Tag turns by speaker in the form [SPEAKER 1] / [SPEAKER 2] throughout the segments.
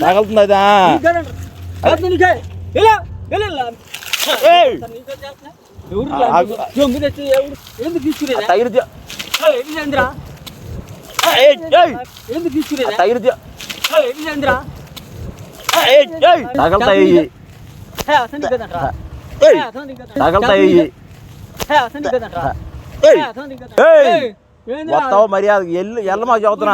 [SPEAKER 1] తగలుతుంది అదా
[SPEAKER 2] నీ గద- గద నీకే. ఇలా, ఇలా, ఇలా.
[SPEAKER 1] ఏయ్
[SPEAKER 2] నీ గద చేస్తున్నా. ఎవరు
[SPEAKER 1] ఆ,
[SPEAKER 2] ఇలా?
[SPEAKER 1] ఆగు.
[SPEAKER 2] జొంబు తెచ్చి ఎవరు- ఎందుకు తీసుకునేదా?
[SPEAKER 1] తగిలిద్ది
[SPEAKER 2] ఏయ్, విజేంద్ర.
[SPEAKER 1] ఏయ్ ఏయ్
[SPEAKER 2] ఎందుకు తీసుకునేదా?
[SPEAKER 1] తగిలిద్ది
[SPEAKER 2] ఏయ్, విజేంద్ర.
[SPEAKER 1] ఏయ్ ఏయ్ తగలుతాయి
[SPEAKER 2] ఏయ్, అసలు నీ గదంట్రా.
[SPEAKER 1] ఏయ్
[SPEAKER 2] ఏయ్, అసలు నీ గదంట్రా.
[SPEAKER 1] తగలుతాయి వస్తావు మర్యాద? ఎల్లు ఎల్ల మాకు
[SPEAKER 2] లేకపోతే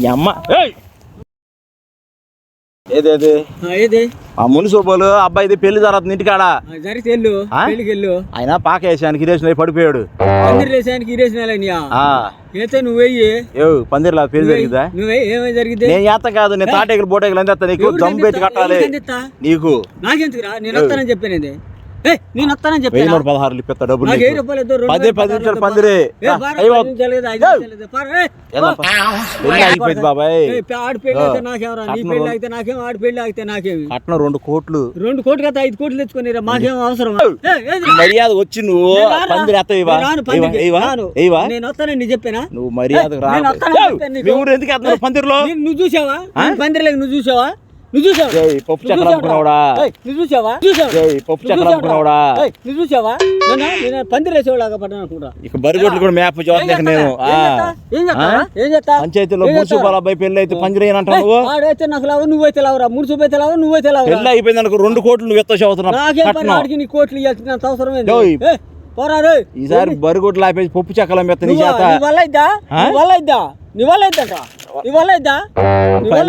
[SPEAKER 1] ఈ అమ్మ. ఏదేది
[SPEAKER 2] ఏది?
[SPEAKER 1] ఆ మున్సిపల్ అబ్బాయిది పెళ్ళి జరుగుతుంది ఇంటికాడ. ఆయన పాక వేసానికి ఇరేషన్ అయి పడిపోయాడు. పందిర్లా పెళ్ళి జరిగిందా? నేను చేత కాదు నేను తాటేకలు బోటేకలు నీకు దమ్ పెట్టి కట్టాలి. నీకు.
[SPEAKER 2] నాకెందుకురా? నేను వస్తానని చెప్పాను నేను వస్తానని
[SPEAKER 1] నూట ఇప్పిస్తా డబ్బులు
[SPEAKER 2] ఇద్దు, రెండు
[SPEAKER 1] పదే పది నిమిషాలు. పందిరి. బాబాయ్. కట్నం కోట్లు.
[SPEAKER 2] రెండు కోట్లు కదా ఐదు కోట్లు తెచ్చుకొని మాకేం అవసరం?
[SPEAKER 1] మర్యాద వచ్చి నువ్వు. పందిరి
[SPEAKER 2] నేను వస్తానని చెప్పానా?
[SPEAKER 1] నువ్వు మర్యాదకు రా
[SPEAKER 2] నేను వస్తానని
[SPEAKER 1] ఏయ్,
[SPEAKER 2] చెప్పాను నీకు.
[SPEAKER 1] మీ ఊరు ఎందుకు ఎత్తున్నావు పందిరిలో?
[SPEAKER 2] నేను- నువ్వు చూసావా?
[SPEAKER 1] ఆ?
[SPEAKER 2] పందిరలేక నువ్వు చూసావా? నువ్వు చూసావా
[SPEAKER 1] ఏయ్, పప్పు
[SPEAKER 2] నువ్వు
[SPEAKER 1] చక్రం
[SPEAKER 2] చూసావా?
[SPEAKER 1] అనుకున్నావుడా
[SPEAKER 2] ఏయ్, నువ్వు చూసావా చూసావా
[SPEAKER 1] ఏయ్, పప్పు
[SPEAKER 2] నువ్వు
[SPEAKER 1] చక్రం
[SPEAKER 2] చూసావా?
[SPEAKER 1] అనుకున్నావుడా
[SPEAKER 2] ఏయ్, నువ్వు చూసావా నేను నేను పందిరి వేసేవాళ్ళగా పడ్డాను అనుకుంటా
[SPEAKER 1] ఇక బరిగొడ్లు కూడా మేప
[SPEAKER 2] ఏం
[SPEAKER 1] చూడలేక
[SPEAKER 2] చేస్తా?
[SPEAKER 1] నేను
[SPEAKER 2] ఏం చేస్తా? ఏం చేస్తా?
[SPEAKER 1] ఆ?
[SPEAKER 2] ఏం చేస్తా?
[SPEAKER 1] పంచాయతీలో
[SPEAKER 2] ఏం
[SPEAKER 1] మున్సిపల్
[SPEAKER 2] చేస్తా?
[SPEAKER 1] అబ్బాయి పెళ్ళి అయితే పందిరి అంటావు
[SPEAKER 2] ఏయ్,
[SPEAKER 1] నువ్వు
[SPEAKER 2] ఆడైతే నాకు లావు నువ్వైతే లావురా ముడుసు అయితే లావు నువ్వైతే లావురా
[SPEAKER 1] పెళ్ళి అయిపోయింది అనుకో రెండు కోట్లు నువ్వు
[SPEAKER 2] నాకేం పని ఆడికి నీ కోట్లు ఇవ్వాల్సినంత అవసరం ఏంది
[SPEAKER 1] ఈసారి బరిగొడ్లు ఆపేసి పప్పు చక్కలం మెత్త నీ
[SPEAKER 2] నువ్వా?
[SPEAKER 1] చేత
[SPEAKER 2] నీ వల్ల ఇద్దా? నీ వల్ల ఇద్దా నీ వల్ల ఇద్దంట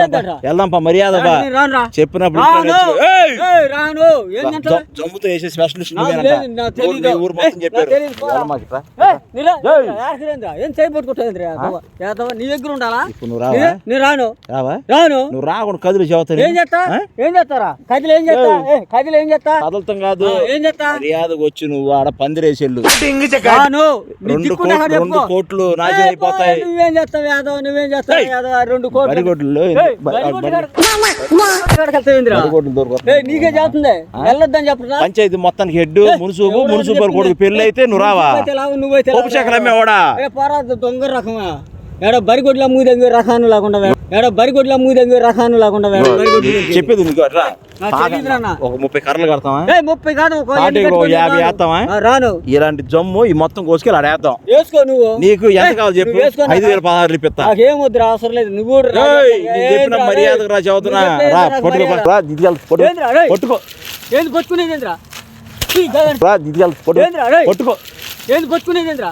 [SPEAKER 2] ఇద్దంట
[SPEAKER 1] వెళ్దాంపా మర్యాద చెప్పినప్పుడు
[SPEAKER 2] రాను.
[SPEAKER 1] జమ్ముతో వేసే స్పెషలిస్ట్ ఊరు- మొత్తం.
[SPEAKER 2] ఏం చేయబట్టుకుంటుంది నీ దగ్గర ఉండాలా?
[SPEAKER 1] నువ్వు రావా?
[SPEAKER 2] నే- నేను రాను.
[SPEAKER 1] రావా?
[SPEAKER 2] రాను.
[SPEAKER 1] నువ్వు రాకుండా కదులు చదువుతాను
[SPEAKER 2] ఏం చేస్తా? ఏం చేస్తారా? కదిలి ఏం చేస్తా? ఏ, కదిలి ఏం చేస్తా?
[SPEAKER 1] కదలతం కాదు.
[SPEAKER 2] ఏం చేస్తా?
[SPEAKER 1] మర్యాదకు వచ్చి నువ్వు ఆడ పందిరేసేళ్ళు.
[SPEAKER 2] రాను. నీ
[SPEAKER 1] రెండు కోట్లు నాశనం అయిపోతాయి.
[SPEAKER 2] నువ్వేం చేస్తావు యాదవ్? నువ్వేం చేస్తావు? రెండు నీకే చేస్తుంది వెళ్ళొద్దని చెప్పరా
[SPEAKER 1] పంచాయతీ మొత్తానికి హెడ్ మున్సూపు మున్సూపర్. కొడుకు పెళ్ళి అయితే నువ్వు రావా?
[SPEAKER 2] నువ్వైతే.
[SPEAKER 1] చక్కలు అమ్మేవాడా
[SPEAKER 2] దొంగ రకమా? ఏడ బరిగొడ్ల మూదెంగి రకాను లేకుండా ఏడ బరిగొడ్ల మూదెంగి రకాను లేకుండా.
[SPEAKER 1] చెప్పేది నీకు
[SPEAKER 2] అన్న.
[SPEAKER 1] ఒక ముప్పై కర్రలు కడతావా?
[SPEAKER 2] ఏ ముప్పై కాదు
[SPEAKER 1] యాభై?
[SPEAKER 2] ఆ, రాను.
[SPEAKER 1] ఇలాంటి జమ్ము ఈ మొత్తం కోసుకెళ్ళి ఆడేద్దాం
[SPEAKER 2] వేసుకో నువ్వు.
[SPEAKER 1] నీకు ఎంత కావాలి చెప్పు. ఐదు వేల పదహారులు ఇప్పిస్తా
[SPEAKER 2] వద్దురా అవసరం లేదు. నువ్వు
[SPEAKER 1] చెప్పిన
[SPEAKER 2] రేయ్?
[SPEAKER 1] మర్యాదకు రా చదువుతున్నా. రా పట్టుకో.
[SPEAKER 2] మర్యాద.
[SPEAKER 1] రా దిద్యాలు పట్టుకో.
[SPEAKER 2] ఏంది కొట్టుకునేది ఏంద్రా?
[SPEAKER 1] పట్టుకో.
[SPEAKER 2] ఏంది కొట్టుకునేది ఏంద్రా?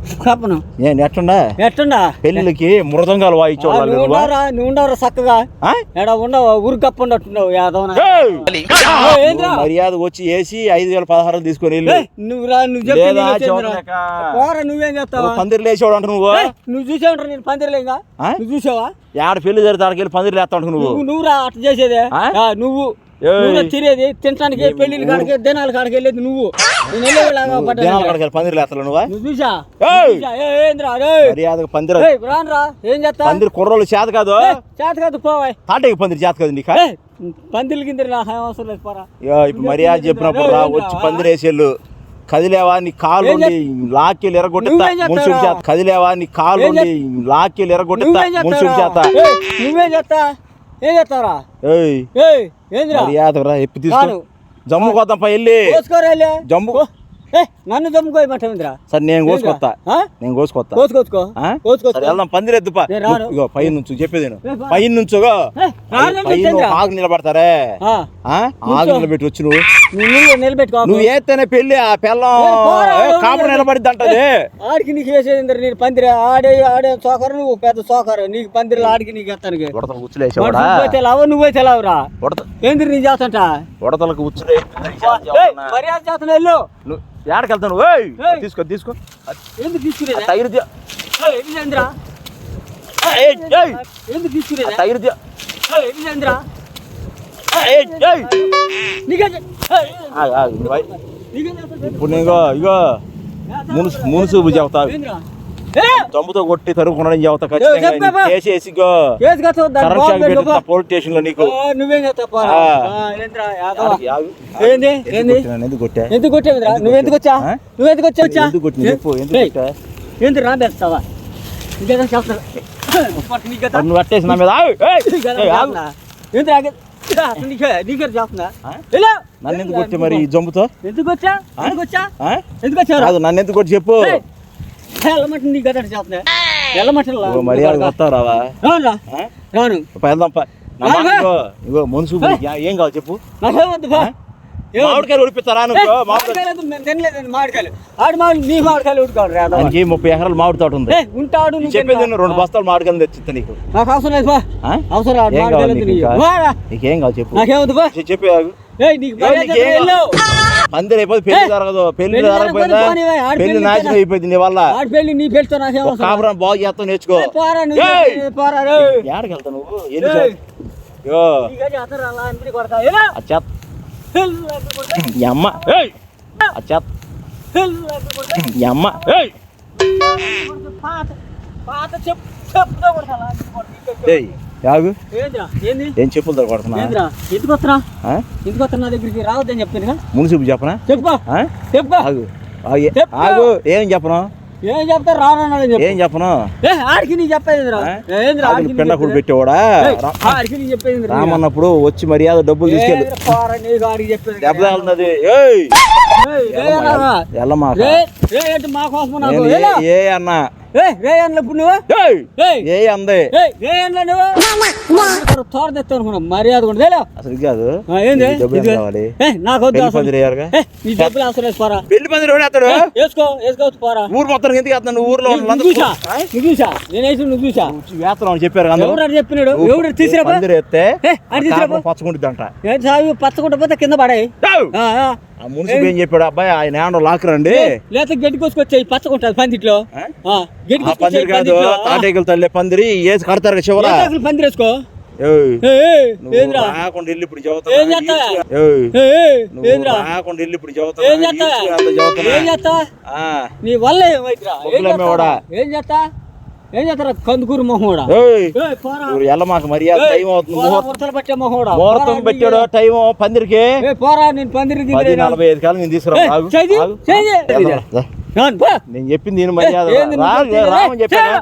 [SPEAKER 1] కప్పు
[SPEAKER 2] కప్పను
[SPEAKER 1] నేను ఎట్టుండా?
[SPEAKER 2] ఎట్టండా?
[SPEAKER 1] పెళ్ళిళ్ళకి మృదంగాలు వాయించేవాళ్ళు
[SPEAKER 2] నువ్వు
[SPEAKER 1] నువ్వా?
[SPEAKER 2] చక్కగా? ఎడ ఉండవు? ఊరు యాదవన? ఏంద్రా?
[SPEAKER 1] మర్యాద వచ్చి వేసి ఐదు వేల పదహారులు తీసుకొని వెళ్ళు.
[SPEAKER 2] నువ్వు రా నువ్వు చేస్తావా?
[SPEAKER 1] పందిరి లేచేవాడు అంట నువ్వు?
[SPEAKER 2] నువ్వు చూసావంటారా నేను పందిరలేంగా? నువ్వు చూసావా?
[SPEAKER 1] ఏడ పెళ్ళి జరిగితే ఆడికి వెళ్ళి పందిరి లేస్తా నువ్వు?
[SPEAKER 2] నువ్వు రా అట్లా చేసేదే? నువ్వు. నువ్వు తినేది తినడానికి పెళ్ళిళ్ళ కాడికి దినాల కాడికి వెళ్ళేది నువ్వు?
[SPEAKER 1] పందిరి
[SPEAKER 2] చూసా.
[SPEAKER 1] మర్యాదకు పందిరి.
[SPEAKER 2] రానురా ఏం చేస్తా?
[SPEAKER 1] పందిరి చేత కాదు.
[SPEAKER 2] చేత కాదు పోవాయ్.
[SPEAKER 1] తాటకి పందిరి చేత కాదు నీకు?
[SPEAKER 2] పందిరి కింద నాకు ఏం అవసరం లేదు పోరా.
[SPEAKER 1] ఇగో ఇప్పుడు మర్యాద చెప్పినప్పుడు రా వచ్చి పందిరి వేసేళ్ళు. కదిలేవా నీ కాలు లాక్కెళ్ళి ఎరగొట్టిస్తా? మున్సిపల్ చేత. కదిలేవా నీ కాలు లాక్కెళ్ళి ఎరగొట్టిస్తా మున్సిపల్ చేత.
[SPEAKER 2] నువ్వేం చేస్తా? ఏం చేస్తావురా?
[SPEAKER 1] ఏయ్.
[SPEAKER 2] ఏయ్ ఏందిరా?
[SPEAKER 1] మర్యాద రా ఎప్పి తీసుకో.
[SPEAKER 2] రాను.
[SPEAKER 1] జమ్ము కోద్దాం పై వెళ్ళి జమ్ము.
[SPEAKER 2] నన్ను జమ్ముకోయమంటావేంద్రా
[SPEAKER 1] సరే నేను కోసుకొత్తా.
[SPEAKER 2] ఆ?
[SPEAKER 1] నేను కోసుకొత్తా.
[SPEAKER 2] కోసుకో
[SPEAKER 1] ఆ?
[SPEAKER 2] కోసుకో
[SPEAKER 1] సరే వెళ్దాం. ఇగో పై నుంచి చెప్పేది నేను. పై. నుంచుగో? ఆగు నిలబడతారే? ఆగు నిలబెట్టి వచ్చి నువ్వు
[SPEAKER 2] నువ్వు నువ్వు నిలబెట్టుకో
[SPEAKER 1] నువ్వు ఏతేనే పెళ్ళి ఆ పిల్లం కాపురం నిలబడిద్ది అంటది.
[SPEAKER 2] ఆడికి నీకు వేసేది నేను పందిరి ఆడే ఆడే చోకరు నువ్వు పెద్ద చోకరు నీకు పందిరిలో ఆడికి నీకు ఎత్తానికి.
[SPEAKER 1] ఉడతలకు ఉచ్చులేసేవాడా
[SPEAKER 2] నువ్వైతే లావు నువ్వైతే లావురా?
[SPEAKER 1] ఉడత
[SPEAKER 2] ఏంది నీ చేస్తంట
[SPEAKER 1] ఉడతలకు ఉచ్చులే
[SPEAKER 2] మర్యాద చేస్తున్నా వెళ్ళు.
[SPEAKER 1] నువ్వు ఏడకి వెళ్తాను. తీసుకో తీసుకో.
[SPEAKER 2] ఎందుకు తీసుకునేదా? ఏయ్. ఎందుకు తీసుకునేదా?
[SPEAKER 1] తగిలిద్ది
[SPEAKER 2] ఏయ్,
[SPEAKER 1] ఇప్పుడు ఇగో ఇగో. మునుసు
[SPEAKER 2] ఏందిరా? ఏ!
[SPEAKER 1] తమ్ముతో కొట్టి తరుముకున్నాడని చెబుతా ఖచ్చితంగా. కరెంట్ షాక్ పోలీస్ స్టేషన్లో నీకు. ఎందుకు కొట్టా?
[SPEAKER 2] ఎందుకు కొట్టావురా నువ్వెందుకు వచ్చా? నువ్వెందుకు వచ్చా?
[SPEAKER 1] ఎందుకు కొట్టినా? ఎందుకు కొట్టా?
[SPEAKER 2] ఇంకేదో
[SPEAKER 1] మరి నువ్వు అట్టేసి నా మీద ఆగు. నన్ను ఎందుకు కొట్టి మరి ఈ జంపుతో
[SPEAKER 2] ఎందుకు వచ్చా? ఎందుకు వచ్చా? ఎందుకు వచ్చావు
[SPEAKER 1] కాదు నన్ను ఎందుకు కొట్టి చెప్పు.
[SPEAKER 2] ఎల్లమంటే నీ గదట చేస్తున్నా. ఎల్లమంటే
[SPEAKER 1] మర్యాద వస్తావు రావా?
[SPEAKER 2] రాను? రాను
[SPEAKER 1] వెళ్దాం ఇగో, ఏం కావాలి చెప్పు.
[SPEAKER 2] నాకేమొద్దు?
[SPEAKER 1] మామిడికాయలు ఉడిపిస్తారా మామిడికాయలు
[SPEAKER 2] ఆడు మామిడి నీ మామిడికాయలు ఉడుకోవాలి
[SPEAKER 1] ముప్పై ఎకరాలు మామిడి తోట ఉంది.
[SPEAKER 2] ఉంటాడు నువ్వు
[SPEAKER 1] చెప్పేది రెండు బస్తాలు మామిడికాయలు తెచ్చిస్తా నీకు.
[SPEAKER 2] నాకు అవసరం లేదు బా.
[SPEAKER 1] ఆ?
[SPEAKER 2] అవసరం లేదు
[SPEAKER 1] ఏం కావాలి
[SPEAKER 2] మామిడికాయలు
[SPEAKER 1] నీకు ఇంకా? కావాలి చెప్పు.
[SPEAKER 2] నాకేమవుతుంది బా.
[SPEAKER 1] చె- చెప్పు ఆగు.
[SPEAKER 2] ఏయ్ నీకు
[SPEAKER 1] ఏయ్,
[SPEAKER 2] మర్యాద
[SPEAKER 1] నీకేం
[SPEAKER 2] వెళ్ళు.
[SPEAKER 1] అందరు అయిపోతే పెళ్ళి
[SPEAKER 2] ఏ?
[SPEAKER 1] జరగదు. పెళ్ళి
[SPEAKER 2] పెళ్ళి
[SPEAKER 1] జరగకపోయిందా?
[SPEAKER 2] జరగకపోతే పోనీవే, ఆడ
[SPEAKER 1] పెళ్ళి
[SPEAKER 2] పెళ్ళి
[SPEAKER 1] నాశనం. అయిపోయింది నీ వల్ల.
[SPEAKER 2] ఆడి నీ
[SPEAKER 1] ఒక కాపురం బాగు చేస్తావు నేర్చుకో.
[SPEAKER 2] పోరా నువ్వు
[SPEAKER 1] ఏయ్!
[SPEAKER 2] పోరా.
[SPEAKER 1] ఏడకి వెళ్తావు ఎన్ని? యో.
[SPEAKER 2] అలా కొడతా.
[SPEAKER 1] ఏయ్ ఆ
[SPEAKER 2] చెప్పు కొడతా. ఇంటికి
[SPEAKER 1] ఏయ్ యాగు ఏం చెప్పులతో కొడుతున్నా
[SPEAKER 2] ఏందిరా ఎందుకు వస్తున్నా?
[SPEAKER 1] ఆ?
[SPEAKER 2] ఎందుకు వస్తున్నా దగ్గరికి? రావద్దని చెప్తాను
[SPEAKER 1] మున్సిపు చెప్పనా? ఆగు
[SPEAKER 2] చెప్పు.
[SPEAKER 1] ఆగు ఏం చెప్పను?
[SPEAKER 2] ఏం చెప్తా రానని చెప్పు.
[SPEAKER 1] ఏం చెప్పను?
[SPEAKER 2] ఏ ఆడికి నీ చెప్పేది?
[SPEAKER 1] పెట్టేవాడా?
[SPEAKER 2] ఏయ్,
[SPEAKER 1] రా-
[SPEAKER 2] ఆడికి నీ చెప్పేది
[SPEAKER 1] రామన్నప్పుడు వచ్చి మర్యాద డబ్బులు తీసుకెళ్ళు.
[SPEAKER 2] చెప్పేది
[SPEAKER 1] ఏ అన్నా
[SPEAKER 2] ఏ
[SPEAKER 1] అందే?
[SPEAKER 2] ఏయ్ రే అన్న నువ్వు? తోడ తెస్తావు అనుకున్నా మర్యాద కూడా?
[SPEAKER 1] అసలు కాదు.
[SPEAKER 2] ఏంది?
[SPEAKER 1] నీకు
[SPEAKER 2] నీ డబ్బులు పోరా.
[SPEAKER 1] పెళ్ళి పందిరి ఎవడు వేస్తాడు?
[SPEAKER 2] ఏ, వేసుకో వేసుకోవచ్చు పోరా.
[SPEAKER 1] ఊరు మొత్తం ఎందుకు ఊర్లో
[SPEAKER 2] చూసా? నువ్వు చూసా? నువ్వు చూసా?
[SPEAKER 1] అని చెప్పారు.
[SPEAKER 2] ఎవరు చెప్పినాడు? ఎవడు
[SPEAKER 1] పందిరి. పచ్చకుంటుందంట
[SPEAKER 2] పచ్చకుంట పోతే కింద పడాయి. ఆ,
[SPEAKER 1] మున్సిపల్ ఏం చెప్పాడు? అబ్బాయి ఆయన ఏమన్నా లాక్కరండి
[SPEAKER 2] లేకపోతే గడ్డి కోసుకొచ్చాయి పచ్చకుంటుంది పందిట్లో. గడ్డి
[SPEAKER 1] పందిరి కాదు. తాటేకలు తల్లి పందిరి ఏసి కడతారు చివర.
[SPEAKER 2] పందిరి వేసుకో?
[SPEAKER 1] రాకుండా వెళ్ళి ఇప్పుడు రాకుండా వెళ్ళి ఇప్పుడు
[SPEAKER 2] నీ వల్ల ఏం? చేస్తా ఏం చేస్తా ఏం చేస్తారా కందుకూరు మొహోడా.
[SPEAKER 1] ఇవ్వరు ఎల్లమాక మర్యాద టైం అవుతుంది
[SPEAKER 2] పోరా,
[SPEAKER 1] ముహూర్తం
[SPEAKER 2] ముడతలు పట్టే మొహోడా
[SPEAKER 1] ముహూర్తం పెట్టాడు టైం పందిరికి
[SPEAKER 2] పోరా నేను పందిరికి
[SPEAKER 1] పది నలభై ఐదు కాలం నేను తీసుకురా. నేను చెప్పింది నేను మర్యాద రామని చెప్పాను?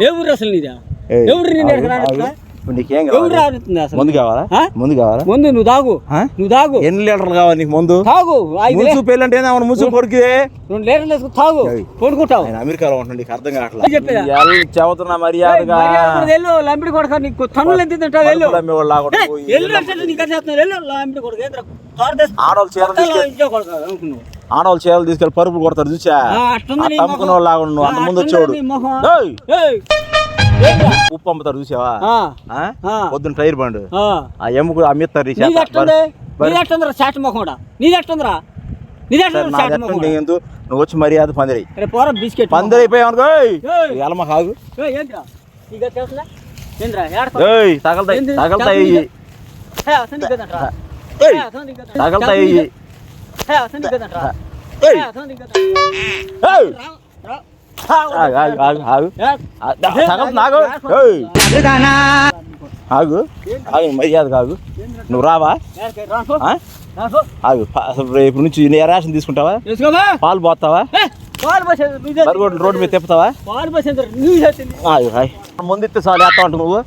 [SPEAKER 2] ఏ, ఊరు అసలు నీదా ఎవరు నేను
[SPEAKER 1] నీకేం కావాలి? ముందు కావాలా? ముందు కావాలా?
[SPEAKER 2] ముందు నువ్వు తాగు? నువ్వు తాగు.
[SPEAKER 1] ఎన్ని లీటర్లు కావాలి నీకు ముందు?
[SPEAKER 2] తాగు.
[SPEAKER 1] పెళ్ళి అంటే
[SPEAKER 2] రెండు లీటర్లు తాగు.
[SPEAKER 1] అమెరికాలో నీకు అర్థం కావట్లేదు మర్యాదగా.
[SPEAKER 2] వెళ్ళు. కొడక నీకు ఎంత తింటావు వెళ్ళు.
[SPEAKER 1] ఆడవాళ్ళు చీరలు తీసుకెళ్ళి. ఆడవాళ్ళు చీరలు పరుపులు కొడతారు చూసా అమ్ముకున్న. వాళ్ళు అంత ముందు వచ్చాడు ఉప్పు అమ్ముతారు చూసావా? పొద్దున్న టైర్ బండ్.
[SPEAKER 2] ఆ.
[SPEAKER 1] ఆ ఎముకు అమ్మిస్తారు ఈ
[SPEAKER 2] నీది
[SPEAKER 1] చేత.
[SPEAKER 2] ఎట్టుంది
[SPEAKER 1] బరి-
[SPEAKER 2] నీది ఎట్టుందిరా చాట్ మొహండా? నీది ఎట్టుందిరా నీది
[SPEAKER 1] సరే,
[SPEAKER 2] ఎట్టుందిరా
[SPEAKER 1] నాది
[SPEAKER 2] చాట్
[SPEAKER 1] ఎట్టుంది
[SPEAKER 2] మొహం
[SPEAKER 1] నీకు నువ్వు వచ్చి మర్యాద పందిరి.
[SPEAKER 2] పోరా బిస్కెట్
[SPEAKER 1] పందిరి అయిపోయావు?
[SPEAKER 2] ఏంద్రా? ఏడకో
[SPEAKER 1] ఏయ్ తగలతాయి? తగలతాయి. తగలతాయి. ఆగు, ఆగు.
[SPEAKER 2] ఏ,
[SPEAKER 1] మర్యాద కాగు నువ్వు రావా. ఆగు రేపు నుంచి నీ రేషన్ తీసుకుంటావా. పాలు పోతావా
[SPEAKER 2] ఏ,
[SPEAKER 1] రోడ్డు మీద తిప్పుతావా ముందు ఇస్తే చాలు ఉంటావు నువ్వు?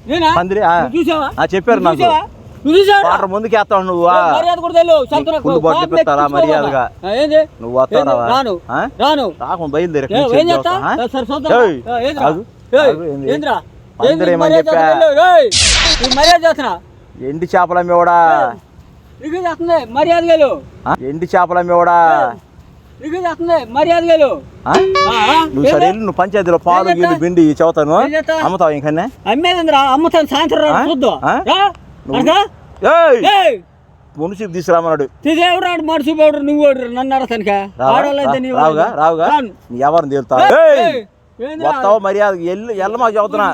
[SPEAKER 1] ఆ, చెప్పారు నాకు? వాటర్ ముందుకు వేస్తావు నువ్వు? Full
[SPEAKER 2] bottle?
[SPEAKER 1] మర్యాదగా? నువ్వు వస్తావు?
[SPEAKER 2] రాను.
[SPEAKER 1] ఆ?
[SPEAKER 2] రాను.
[SPEAKER 1] రాకుండా బయలుదేరి
[SPEAKER 2] మర్యాద
[SPEAKER 1] చెప్పా?
[SPEAKER 2] చేస్తున్నా? మర్యాద
[SPEAKER 1] ఎండి చేపలు
[SPEAKER 2] మర్యాద గేలు?
[SPEAKER 1] ఎండి చేపలు
[SPEAKER 2] మర్యాద గేలు.
[SPEAKER 1] ఆ? నువ్వు సరే నువ్వు పంచాయతీలో పాలు? గీలు పిండి చదువుతాను? అమ్ముతావు ఇంకనే
[SPEAKER 2] అమ్మేదిరా అమ్ముతాను. సాయంత్రం? చూద్దాం
[SPEAKER 1] మున్సిపు తీసుకురామన్నాడు
[SPEAKER 2] ఆడు మడుచు పోడు నువ్వు నన్ను నీ
[SPEAKER 1] రావుగా రావుగా? ఎవరిని ఏందిరా?
[SPEAKER 2] వస్తావు మర్యాదకి? ఎల్లు ఎల్ల మాకు చెబుతున్నా.